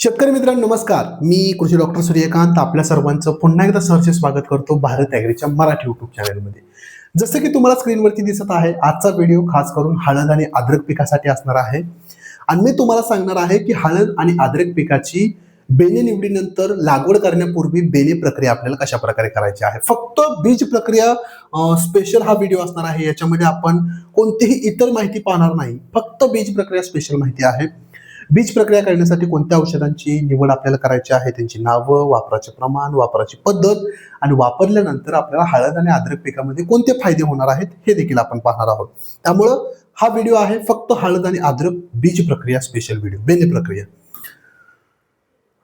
शेतकरी मित्रांनो नमस्कार. मी कृषी डॉक्टर सूर्यकांत. आपल्या सर्वांचं पुन्हा एकदा सहर्ष स्वागत करतो भारत ॲग्रीच्या मराठी युट्यूब चॅनलमध्ये जसं की तुम्हाला स्क्रीनवरती दिसत आहे आजचा व्हिडिओ खास करून हळद आणि अद्रक पिकासाठी असणार आहे. आणि मी तुम्हाला सांगणार आहे की हळद आणि अद्रक पिकाची बेने निवडीनंतर लागवड करण्यापूर्वी बेने प्रक्रिया आपल्याला कशा प्रकारे करायची आहे? फक्त बीज प्रक्रिया स्पेशल हा व्हिडिओ असणार आहे. याच्यामध्ये आपण कोणतीही इतर माहिती पाहणार नाही. फक्त बीज प्रक्रिया स्पेशल माहिती आहे. बीज प्रक्रिया करण्यासाठी कोणत्या औषधांची निवड आपल्याला करायची आहे? त्यांची नावं वापराचे प्रमाण वापराची पद्धत आणि वापरल्यानंतर आपल्याला हळद आणि अद्रक पिकामध्ये कोणते फायदे होणार आहेत हे देखील आपण पाहणार आहोत. त्यामुळं हा व्हिडिओ आहे फक्त हळद आणि अद्रक बीज प्रक्रिया स्पेशल व्हिडिओ बेने प्रक्रिया.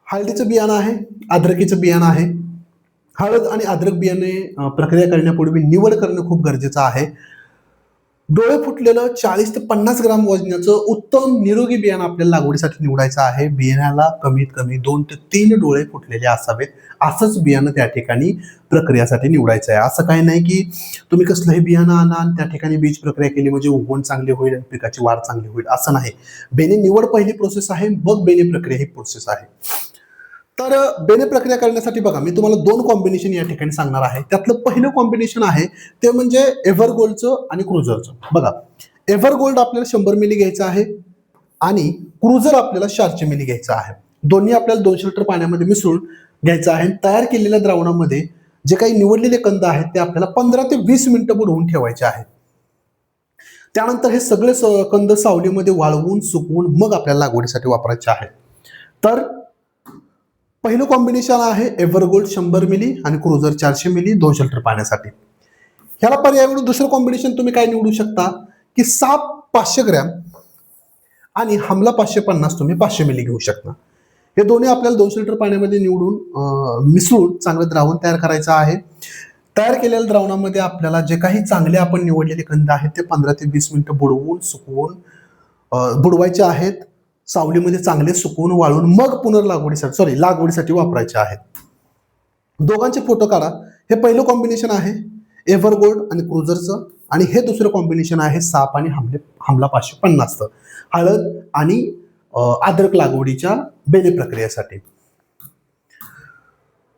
हळदीचं बियाणं आहे अद्रकीचं बियाणं आहे. हळद आणि अद्रक बियाणे प्रक्रिया करण्यापूर्वी निवड करणं खूप गरजेचं आहे. डोळे फुटलेलं चाळीस ते पन्नास ग्राम वजनाचं उत्तम निरोगी बियाणं आपल्याला लागवडीसाठी निवडायचं आहे. बियाण्याला कमीत कमी दोन ते तीन डोळे फुटलेले असावेत. असंच बियाणं त्या ठिकाणी प्रक्रियासाठी निवडायचं आहे. असं काही नाही की तुम्ही कसलंही बियाणं आणा आणि त्या ठिकाणी बीज प्रक्रिया केली म्हणजे उगवण चांगली होईल आणि पिकाची वाढ चांगली होईल. असं नाही. बेने निवड पहिली प्रोसेस आहे मग बेने प्रक्रिया ही प्रोसेस आहे. तर बेने प्रक्रिया करण्यासाठी बघा मी तुम्हाला दोन कॉम्बिनेशन या ठिकाणी सांगणार आहे. त्यातलं पहिलं कॉम्बिनेशन आहे ते म्हणजे एव्हर गोल्डचं आणि क्रुझरचं बघा एव्हर गोल्ड आपल्याला शंभर मिली घ्यायचं आहे आणि क्रुझर आपल्याला चारशे मिली घ्यायचं आहे. दोन्ही आपल्याला दोनशे लिटर पाण्यामध्ये मिसळून घ्यायचं आहे आणि तयार केलेल्या द्रावणामध्ये जे काही निवडलेले कंद आहेत ते आपल्याला पंधरा ते वीस मिनिटं बुडवून ठेवायचे आहेत. त्यानंतर हे सगळे कंद सावलीमध्ये वाळवून सुकवून मग आपल्याला लागवडीसाठी वापरायचे आहे तर पहिलं कॉम्बिनेशन आहे एव्हरगोल्ड शंभर मिली आणि क्रुझर चारशे मिली दोनशे लिटर पाण्यासाठी ह्याला पर्याय म्हणून दुसरं कॉम्बिनेशन तुम्ही काय निवडू शकता? की साप पाचशे ग्रॅम आणि हमला पाचशे पन्नास तुम्ही पाचशे मिली घेऊ शकता. हे दोन्ही आपल्याला दोनशे लिटर पाण्यामध्ये निवडून मिसळून चांगलं द्रावण तयार करायचं आहे. तयार केलेल्या द्रावणामध्ये आपल्याला जे काही चांगले आपण निवडलेले कंद आहेत ते पंधरा ते वीस मिनिटं बुडवून सुकवून बुडवायचे आहेत. सावलीमध्ये चांगले सुकवून वाळून मग पुनर्लागवडीसाठी सॉरी लागवडीसाठी वापरायचे आहेत. दोघांचे फोटो काढा. हे पहिलं कॉम्बिनेशन आहे एव्हरगोल्ड आणि क्रुझरचं आणि हे दुसरं कॉम्बिनेशन आहे साप आणि हमले हमला पाचशे पन्नासचं. हळद आणि आद्रक लागवडीच्या बेले प्रक्रियेसाठी.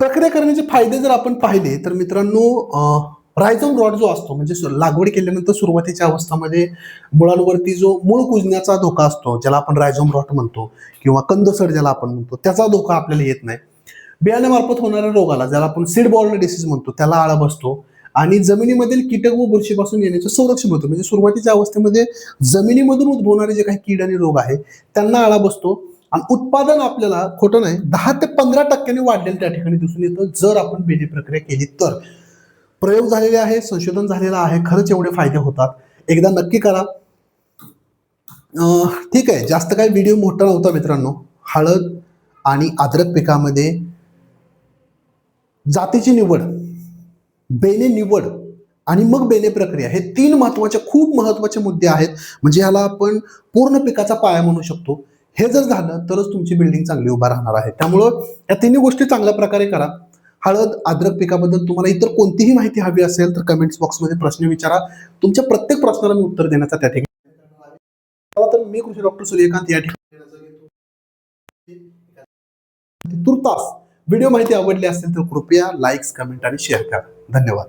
प्रक्रिया करण्याचे फायदे जर आपण पाहिले तर मित्रांनो रायझोम रॉड जो असतो म्हणजे लागवड केल्यानंतर सुरुवातीच्या अवस्थामध्ये मुळांवरती जो मूळ कुजण्याचा धोका असतो ज्याला आपण रायझोम रॉट म्हणतो किंवा कंदसड ज्याला आपण म्हणतो त्याचा धोका आपल्याला येत नाही. बियाण्यामार्फत होणाऱ्या रोगाला ज्याला आपण सीड बॉर्न डिसीज म्हणतो त्याला आळा बसतो आणि जमिनीमधील कीटक व बुरशीपासून येण्याचं संरक्षण होतं. म्हणजे सुरुवातीच्या अवस्थेमध्ये जमिनीमधून उद्भवणारे जे काही कीड आणि रोग आहे त्यांना आळा बसतो आणि उत्पादन आपल्याला खोटं नाही दहा ते पंधरा टक्क्यांनी वाढलेलं त्या ठिकाणी दिसून येतं जर आपण बेली प्रक्रिया केली तर. प्रयोग झालेले आहे संशोधन झालेलं आहे खरंच एवढे फायदे होतात. एकदा नक्की करा. ठीक आहे जास्त काही व्हिडिओ मोठा नव्हता मित्रांनो. हळद आणि अद्रक पिकामध्ये जातीची निवड बेने निवड आणि मग बेने प्रक्रिया हे तीन महत्त्वाचे खूप महत्त्वाचे मुद्दे आहेत. म्हणजे ह्याला आपण पूर्ण पिकाचा पाया म्हणू शकतो. हे जर झालं तरच तुमची बिल्डिंग चांगली उभा राहणार आहे. त्यामुळं या तिन्ही गोष्टी चांगल्या प्रकारे करा. हळद अद्रक पिकाबद्दल तुम्हाला इतर कोणतीही माहिती हवी असेल तर कमेंट्स बॉक्समध्ये प्रश्न विचारा. तुमच्या प्रत्येक प्रश्नाला मी उत्तर देण्याचा त्या ठिकाणी तर मी कृषी डॉक्टर सूर्यकांत या ठिकाणी तुर्तास. व्हिडिओ माहिती आवडली असेल तर कृपया लाईक्स कमेंट आणि शेअर करा. धन्यवाद.